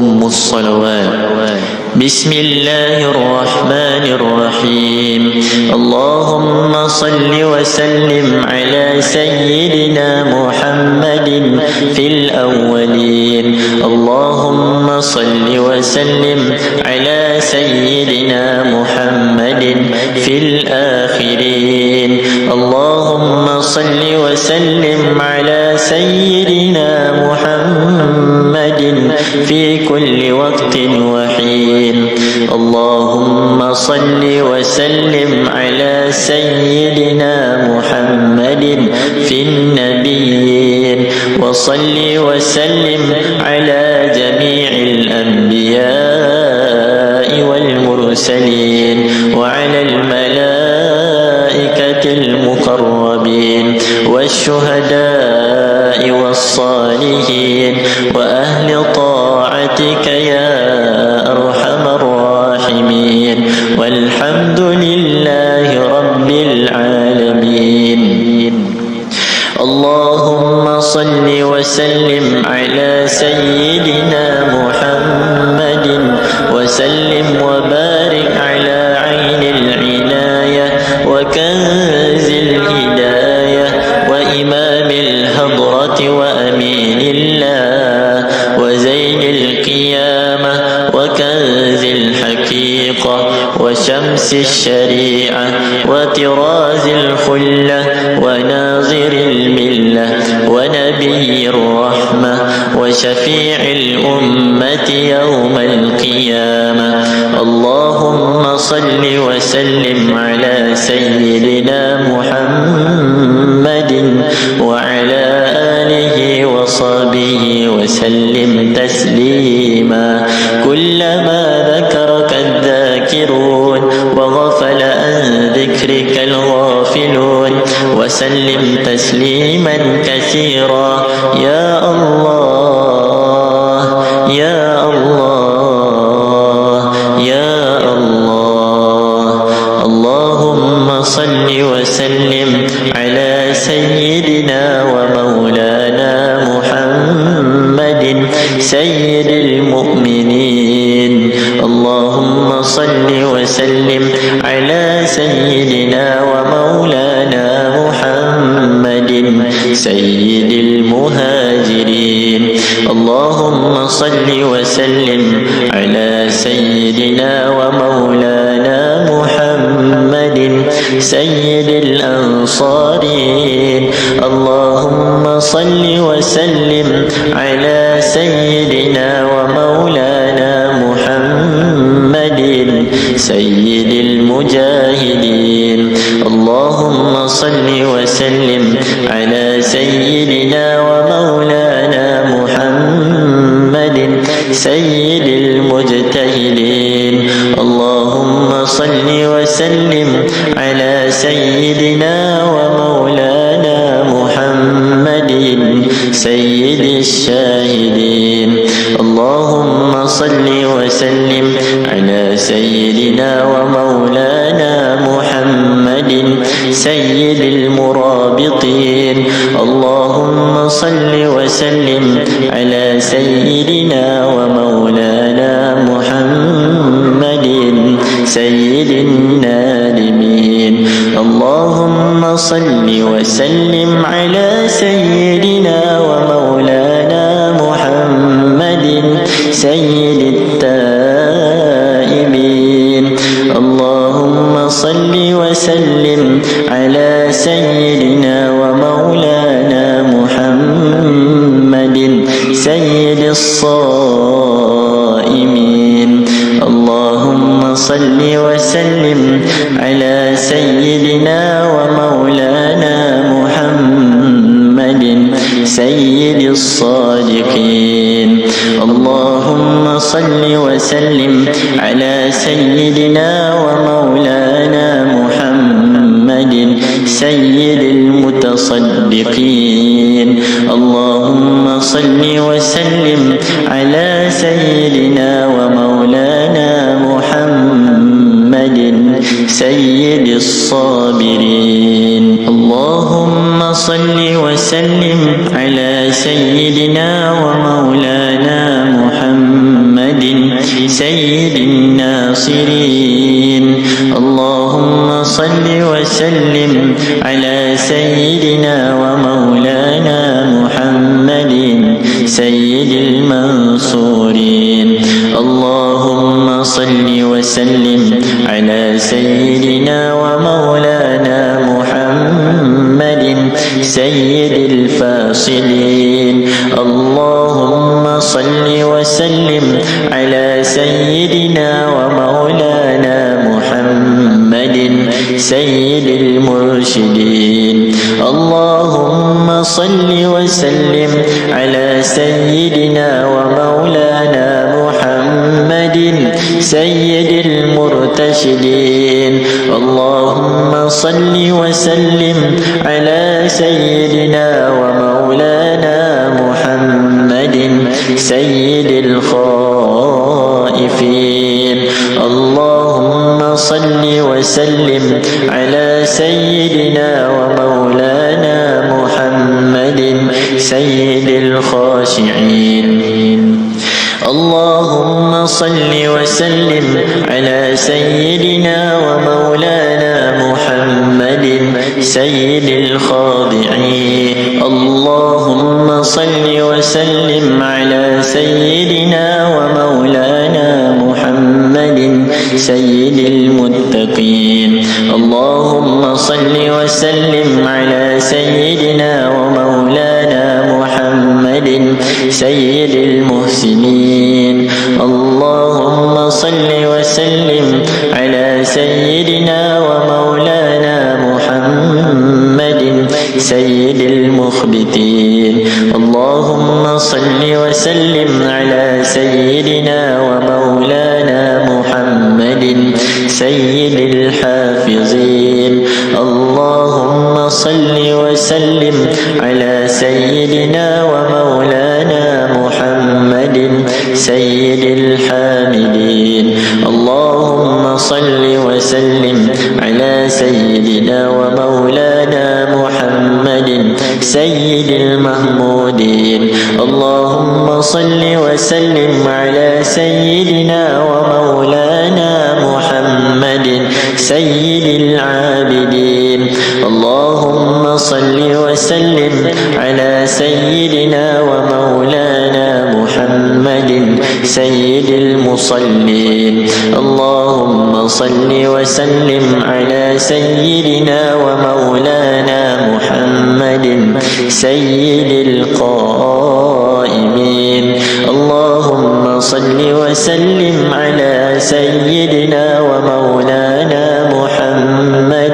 أم الصلوات. بسم الله الرحمن الرحيم. اللهم صل وسلم على سيدنا محمد في الأولين. اللهم صل وسلم على سيدنا محمد في الآخرين. اللهم صل وسلم على سيدنا محمد في كل وقت وحين. اللهم صل وسلم على سيدنا محمد في النبيين. وصل وسلم على جميع الأنبياء والمرسلين. وعلى الملائكة المقربين. والشهداء والصالحين وأهل طاعتك يا أرحم الراحمين والحمد لله رب العالمين. اللهم صل وسلم على سيدنا وشمس الشريعة وطراز الخلة وناظر الملة ونبي الرحمة وشفيع الأمة يوم القيامة. اللهم صل وسلم على سيدنا محمد وعلى آله وصحبه وسلم تسليما. وسلم تسليما كثيرا. يا الله يا الله يا الله. اللهم صل وسلم على سيدنا ومولانا محمد سيد المؤمنين. اللهم صل وسلم على سيدنا ومولانا سيد المهاجرين. اللهم صل وسلم على سيدنا ومولانا محمد سيد الأنصارين. اللهم صل وسلم على سيدنا ومولانا محمد سيد صل وسلم على سيدنا ومولانا محمد سيد المجتهدين. اللهم صل وسلم على سيدنا ومولانا محمد سيد الشاهدين. صل وسلم على سيدنا ومولانا محمد سيد المرابطين. اللهم صل وسلم على سيدنا ومولانا محمد سيد النادمين. اللهم صل وسلم على سيدنا ومولانا سيد الصائمين اللهم صل وسلم على سيدنا ومولانا محمد سيد الصادقين. اللهم صل وسلم على سيدنا ومولانا محمد سيد المتصدقين. اللهم صل وسلم على سيدنا ومولانا محمد سيد الصابرين. اللهم صل وسلم على سيدنا ومولانا محمد سيد الناصرين. اللهم صل وسلم على سيدنا ومولانا سيد المنصورين. اللهم صل وسلم على سيدنا ومولانا محمد سيد الفاصلين. اللهم صل وسلم على سيدنا ومولانا محمد سيد المرشدين. اللهم صل وسلم على سيدنا ومولانا محمد سيد المرتشدين. اللهم صل وسلم على سيدنا ومولانا محمد سيد الخائفين. اللهم صل وسلم سيد الخاشعين. اللهم صل وسلم على سيدنا ومولانا محمد سيد الخاضعين. اللهم صل وسلم على سيدنا ومولانا محمد سيد المتقين. اللهم صل وسلم على سيدنا ومولانا محمد سيد المحسنين. اللهم صل العابدين اللهم صل وسلم على سيدنا ومولانا محمد سيد المصلين. اللهم صل وسلم على سيدنا ومولانا محمد سيد القائمين. اللهم صل وسلم على سيدنا ومولانا محمد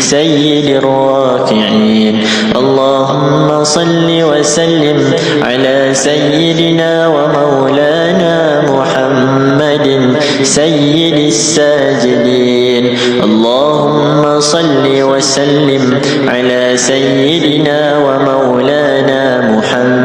سيد الراكعين اللهم صل وسلم على سيدنا ومولانا محمد سيد الساجدين. اللهم صل وسلم على سيدنا ومولانا محمد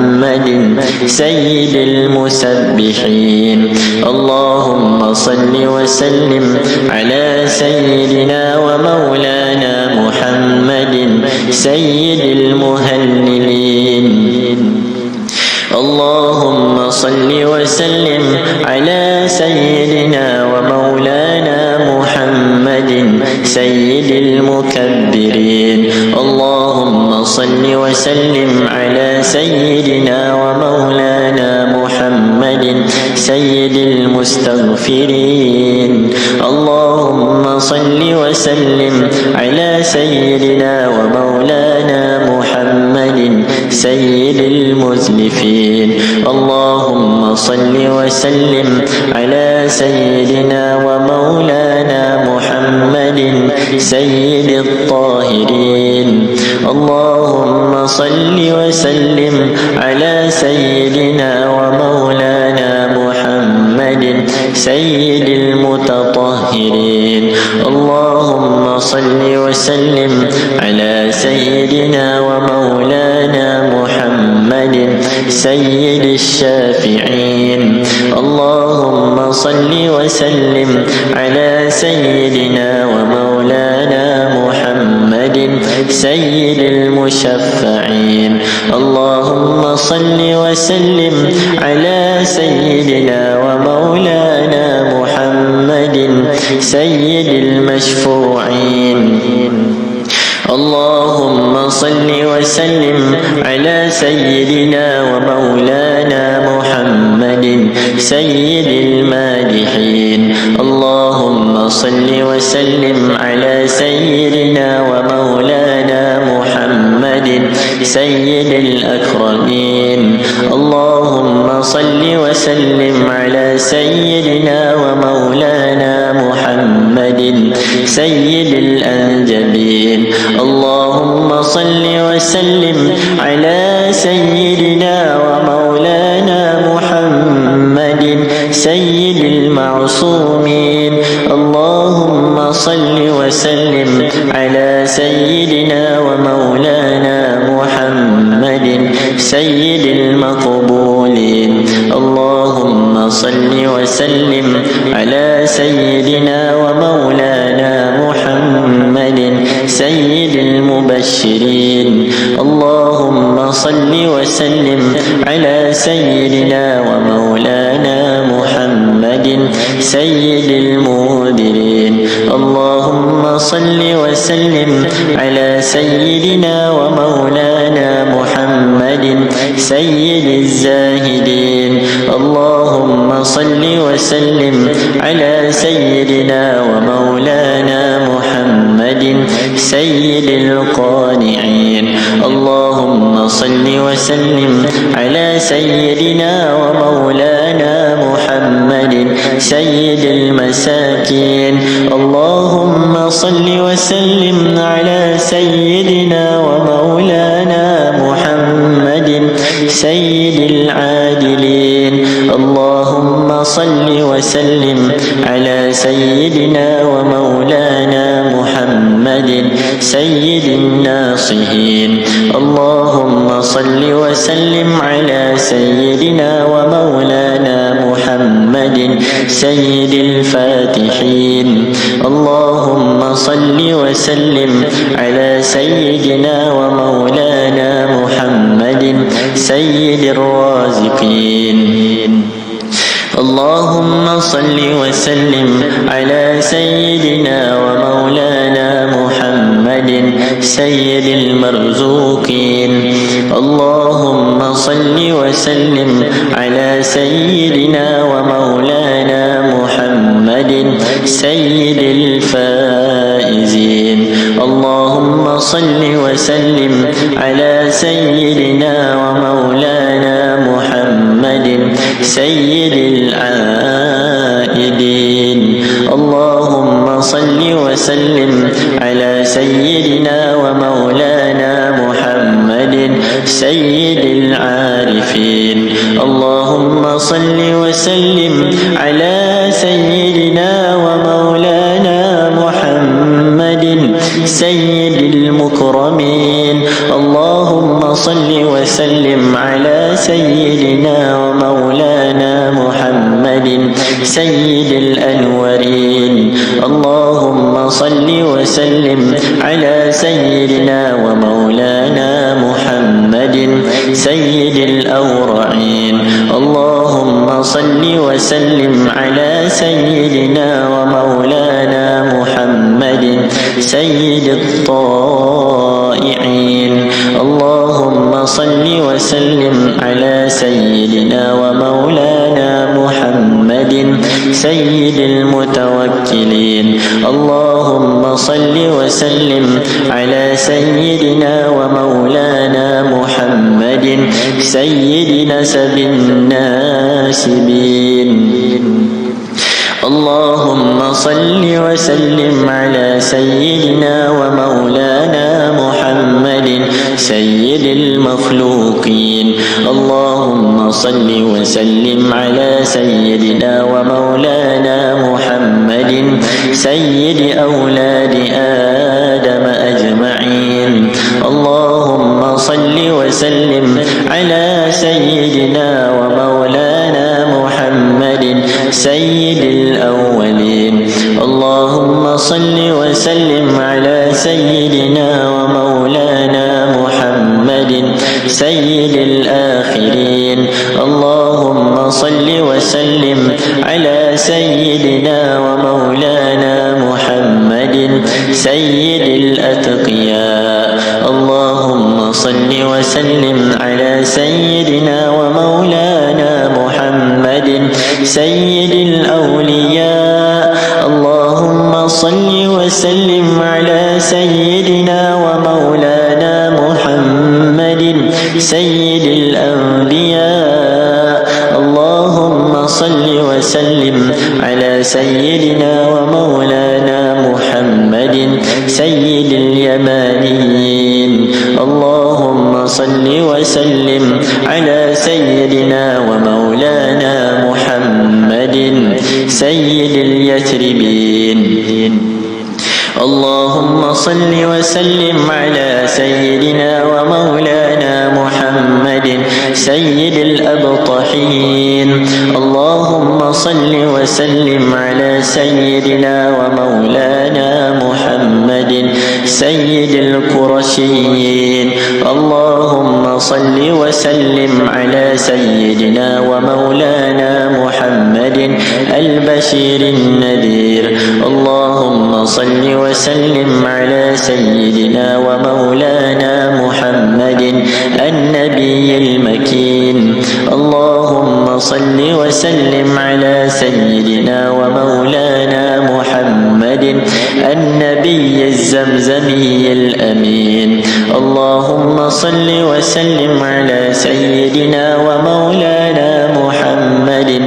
سيد المسبحين. اللهم صل وسلم على سيدنا ومولانا محمد سيد المهللين. اللهم صل وسلم على سيدنا ومولانا محمد سيد المكبرين. اللهم صل وسلم على سيدنا ومولانا محمد سيد المستغفرين. اللهم صل وسلم على سيدنا ومولانا محمد سيد المزلفين. اللهم صل وسلم على سيدنا ومولانا محمد سيد الطاهرين. اللهم صل وسلم على سيدنا ومولانا محمد سيد المتطهرين. اللهم صل وسلم على سيدنا سيد الشافعين. اللهم صل وسلم على سيدنا ومولانا محمد سيد المشفعين. اللهم صل وسلم على سيدنا ومولانا سيد المشفوعين. اللهم صل وسلم على سيدنا ومولانا محمد سيد المادحين اللهم صل وسلم على سيدنا ومولانا محمد سيد الأكرمين. اللهم صل وسلم على سيدنا ومولانا محمد سيد الأنجبين اللهم صل وسلم على سيدنا ومولانا محمد سيد المعصومين. اللهم صل وسلم على سيدنا ومولانا سيد المقبولين. اللهم صل وسلم على سيدنا ومولانا محمد سيد المبشرين. اللهم صل وسلم على سيدنا ومولانا محمد سيد المنذرين. اللهم صل وسلم على سيدنا ومولانا محمد سيد الزاهدين. اللهم صل وسلم على سيدنا ومولانا محمد سيد القانعين. اللهم صل وسلم على سيدنا ومولانا محمد سيد المساكين. اللهم صل وسلم على سيدنا وسلم على سيدنا ومولانا محمد سيد الناصحين اللهم صل وسلم على سيدنا ومولانا محمد سيد الفاتحين. اللهم صل وسلم على سيدنا ومولانا محمد سيد الرازقين. اللهم صل وسلم على سيدنا ومولانا محمد سيد المرزوقين. اللهم صل وسلم على سيدنا ومولانا محمد سيد الفائزين. اللهم صل وسلم على سيدنا ومولانا سيد العائدين اللهم صل وسلم على سيدنا ومولانا محمد سيد العارفين. اللهم صل وسلم على صل وسلم على سيدنا ومولانا محمد سيد الأنورين. اللهم صل وسلم على سيدنا ومولانا محمد سيد الأورعين. اللهم صل وسلم على سيدنا ومولانا محمد سيد الطائعين. اللهم صل وسلم على سيدنا ومولانا محمد سيد المتوكلين. اللهم صل وسلم على سيدنا ومولانا محمد سيد نسب الناسبين. اللهم صل وسلم على سيدنا ومولانا محمد سيد المخلوقين. اللهم صل وسلم على سيدنا ومولانا محمد سيد أولاد آدم أجمعين. اللهم صل وسلم على سيدنا ومولانا سيد الأولين. اللهم صل وسلم على سيدنا ومولانا محمد سيد الآخرين. اللهم صل وسلم على سيدنا ومولانا سيد الأتقياء. اللهم صل وسلم على سيدنا ومولانا محمد سيد الأولياء. اللهم صل وسلم على سيدنا ومولانا محمد سيد الأنبياء. اللهم صل وسلم على سيدنا اليثربين اللهم صل وسلم على سيدنا ومولانا محمد سيد الأبطحين. اللهم صل وسلم على سيدنا ومولانا محمد. سيد القرشيين. اللهم صل وسلم على سيدنا ومولانا محمد البشير النذير. اللهم صل وسلم على سيدنا ومولانا محمد النبي المكين. اللهم صل وسلم على سيدنا ومولانا محمد النبي الزمزمي الأمين. اللهم صل وسلم على سيدنا ومولانا محمد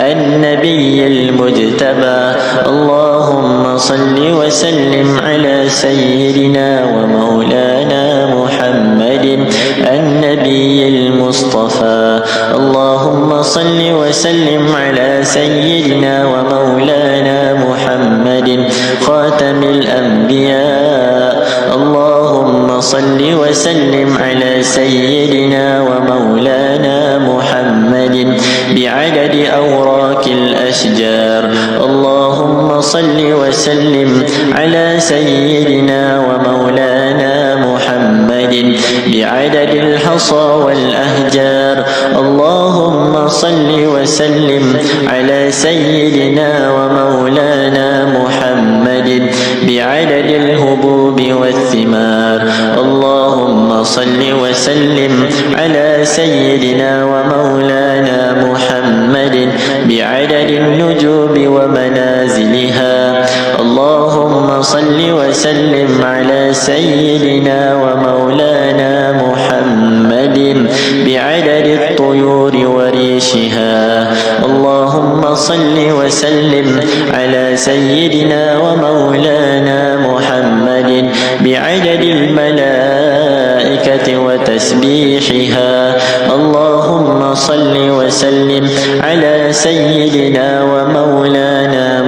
النبي المجتبى. اللهم صل وسلم على سيدنا ومولانا محمد النبي المصطفى. اللهم صل وسلم على سيدنا ومولانا محمد خاتم الأنبياء. اللهم صل وسلم على سيدنا ومولانا محمد بعدد أوراق الأشجار. اللهم صل وسلم على سيدنا ومولانا محمد بعدد الحصى والأهجار. اللهم صل وسلم على سيدنا ومولانا محمد بعدد الهبوب والثمار. اللهم صل وسلم على سيدنا ومولانا محمد بعدد النجوم ومنازلها. اللهم صل وسلم على سيدنا ومولانا محمد بعدد الطيور وريشها. اللهم صل وسلم على سيدنا ومولانا محمد بعدد الملائكة وتسبيحها. اللهم صل وسلم على سيدنا ومولانا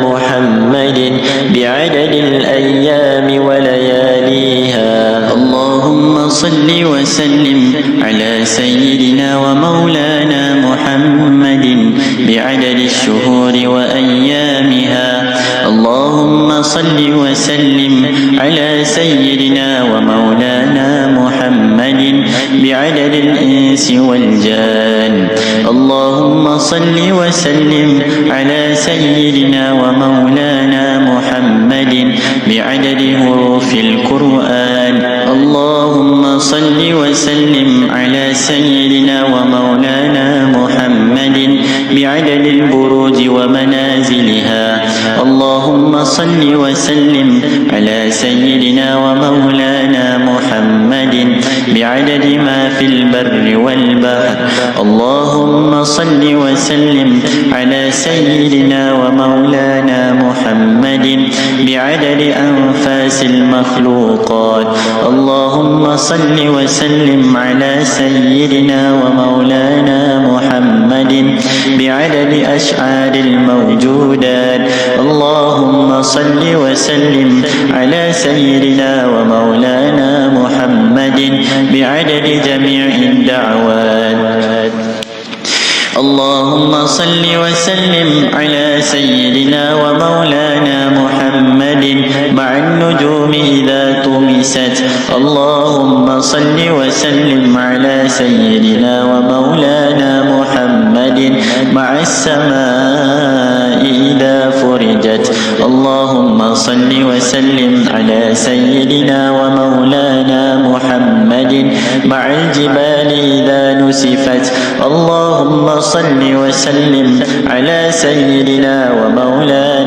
بعدد الأيام ولياليها. اللهم صل وسلم على سيدنا ومولانا محمد بعدد الشهور وأيامها. اللهم صل وسلم على سيدنا ومولانا محمد بعدد الإنس والجان. اللهم صل وسلم على سيدنا ومولانا محمد بعدد حروف القرآن. اللهم صل وسلم على سيدنا ومولانا محمد بعدد البروج ومنازلها. اللهم صل وسلم على سيدنا ومولانا محمد بعدد ما في البر والبحر. اللهم صل وسلم على سيدنا ومولانا محمد بعدد أنفاس المخلوقات. اللهم صل وسلم على سيدنا ومولانا محمد بعدد أشعار الموجودات. اللهم صل وسلم على سيدنا ومولانا محمد بعدد جميع الدعوات. اللهم صل وسلم على سيدنا ومولانا محمد مع النجوم إذا طمست. اللهم صل وسلم على سيدنا ومولانا محمد مع السماء إذا فرجت. اللهم صل وسلم على سيدنا ومولانا محمد مع الجبال إذا نسفت. اللهم صل وسلم على سيدنا ومولانا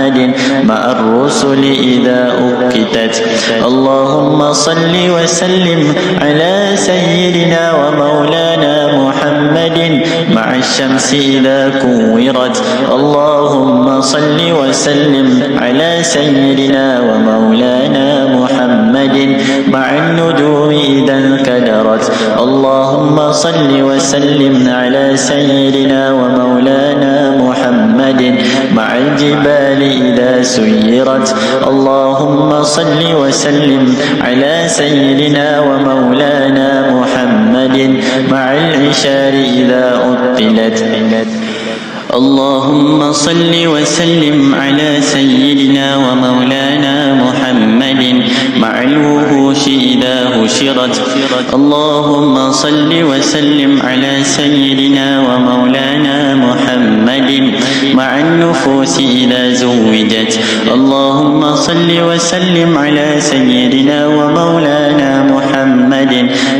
محمد مع الرسل إذا أكتت اللهم صل وسلم على سيدنا ومولانا محمد مع الشمس إذا كورت. اللهم صل وسلم على سيدنا ومولانا محمد مع النجوم إذا انكدرت. اللهم صل وسلم على سيدنا ومولانا محمد مع الجبال إذا سيرت اللهم صل وسلم على سيدنا ومولانا محمد مع العشار إذا أطلت اللهم صل وسلم على سيدنا ومولانا محمد مع الوحوش إذا هشرت اللهم صل وسلم على سيدنا ومولانا محمد مع النفوس إذا زوجت. اللهم صل وسلم على سيدنا ومولانا محمد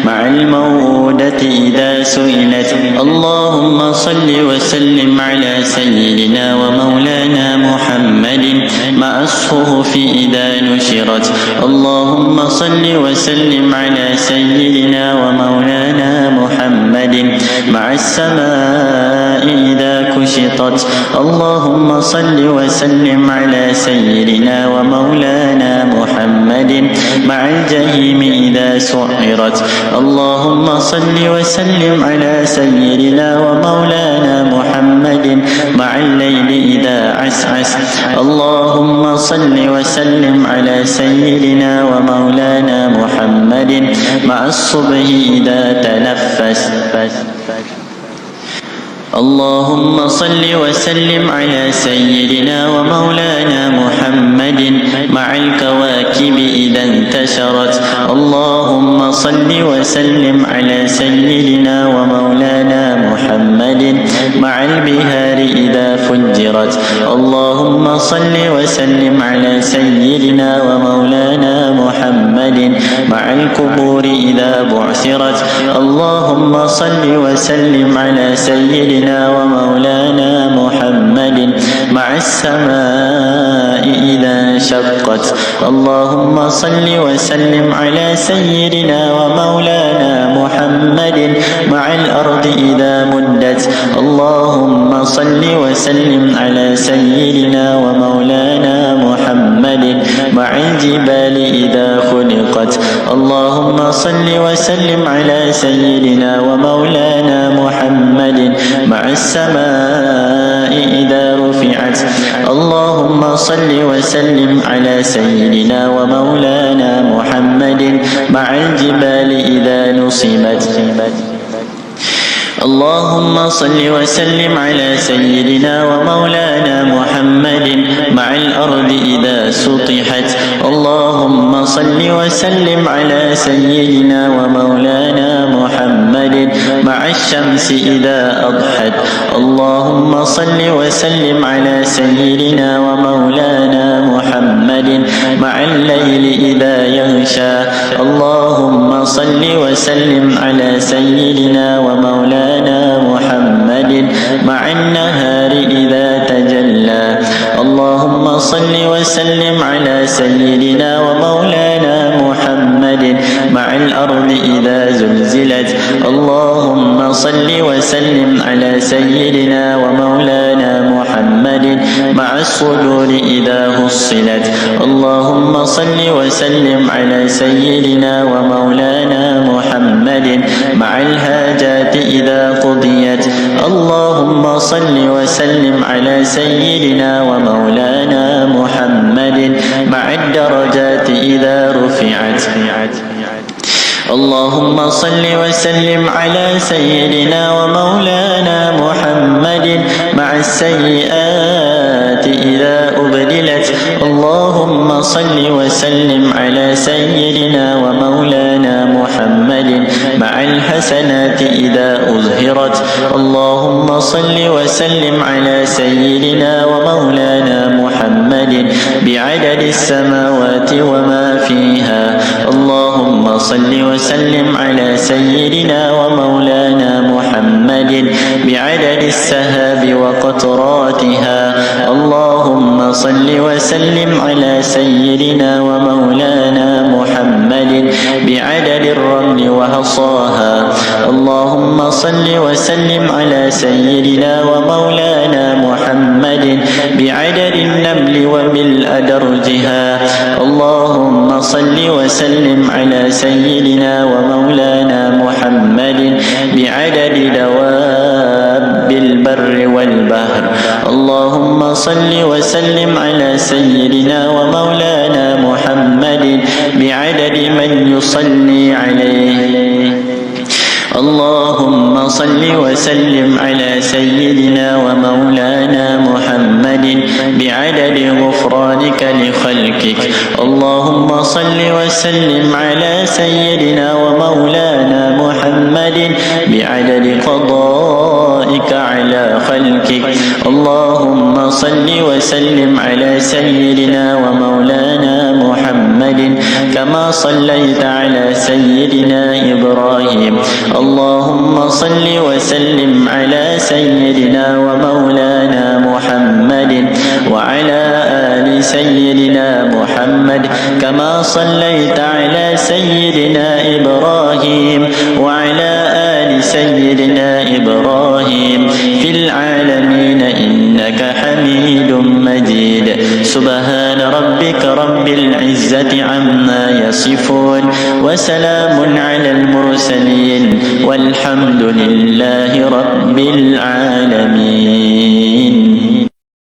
مع الموءودة إذا سئلت. اللهم صل وسلم على سيدنا ومولانا محمد مع الصحف إذا نشرت. اللهم صل وسلم على سيدنا ومولانا محمد. مع السماء إذا كشطت. اللهم صل وسلم على سيدنا ومولانا محمد. مع الجحيم إذا سعرت. اللهم صل وسلم على سيدنا ومولانا محمد. مع الليل إذا عسعس. اللهم صل وسلم على سيدنا ومولانا محمد. مع الصبح إذا تنفس. اللهم صل وسلم على سيدنا ومولانا محمد مع الكواكب إذا انتشرت. اللهم صل وسلم على سيدنا ومولانا محمد مع البهار إذا فجرت. اللهم صل وسلم على سيدنا ومولانا محمد مع القبور إذا بعثرت. اللهم صل وسلم على سيدنا سيدنا ومولانا محمد مع السماء انشقت اللهم صل وسلم على سيدنا ومولانا محمد مع الأرض إذا مدت. اللهم صل وسلم على سيدنا ومولانا محمد مع الجبال إذا خلقت. اللهم صل وسلم على سيدنا ومولانا محمد مع السماء إذا رفعت. اللهم صل وسلم على سيدنا ومولانا محمد مع الجبال إذا نصبت. اللهم صل وسلم على سيدنا ومولانا محمد مع الأرض إذا سطحت. اللهم صل وسلم على سيدنا ومولانا الشمس إذا أضحت. اللهم صل وسلم على سيدنا ومولانا محمد مع الليل إذا يغشى. اللهم صل وسلم على سيدنا ومولانا مولانا محمد مع النهار إذا تجلى. اللهم صل وسلم على سيدنا ومولانا محمد مع الأرض إذا زلزلت. اللهم صل وسلم على سيدنا ومولانا محمد مع الصدور إذا هصلت اللهم صل وسلم على سيدنا ومولانا محمد مع الهاجات إذا قضيت. اللهم صل وسلم على سيدنا ومولانا محمد مع الدرجات اللهم صل وسلم على سيدنا ومولانا محمد مع السيئات إذا أبدلت اللهم صل وسلم على سيدنا ومولانا محمد مع الحسنات إذا أظهرت. اللهم صل وسلم على سيدنا ومولانا محمد بعدد السماوات وما فيها. اللهم صل وسلم على سيدنا ومولانا محمد بعدد السهاب وقطراتها. اللهم صل وسلم على سيدنا ومولانا محمد بعدد الرمل وهصاها. اللهم صل وسلم على سيدنا ومولانا محمد بعدد النمل وملء درجها. اللهم صل وسلم على سيدنا ومولانا محمد بعدد دواب البر والبحر. اللهم صل وسلم على سيدنا ومولانا محمد بعدد من يصلي عليه. اللهم صل وسلم على سيدنا ومولانا محمد بعدد غفرانك لخلقك. اللهم صل وسلم على سيدنا ومولانا محمد بعدد قضائك على خلقك. اللهم صل وسلم على سيدنا ومولانا محمد كما صليت على سيدنا إبراهيم. اللهم صل وسلم على سيدنا ومولانا محمد وعلى آل سيدنا محمد كما صليت على سيدنا إبراهيم وعلى سيدنا إبراهيم في العالمين إنك حميد مجيد. سبحان ربك رب العزة عما يصفون وسلام على المرسلين والحمد لله رب العالمين.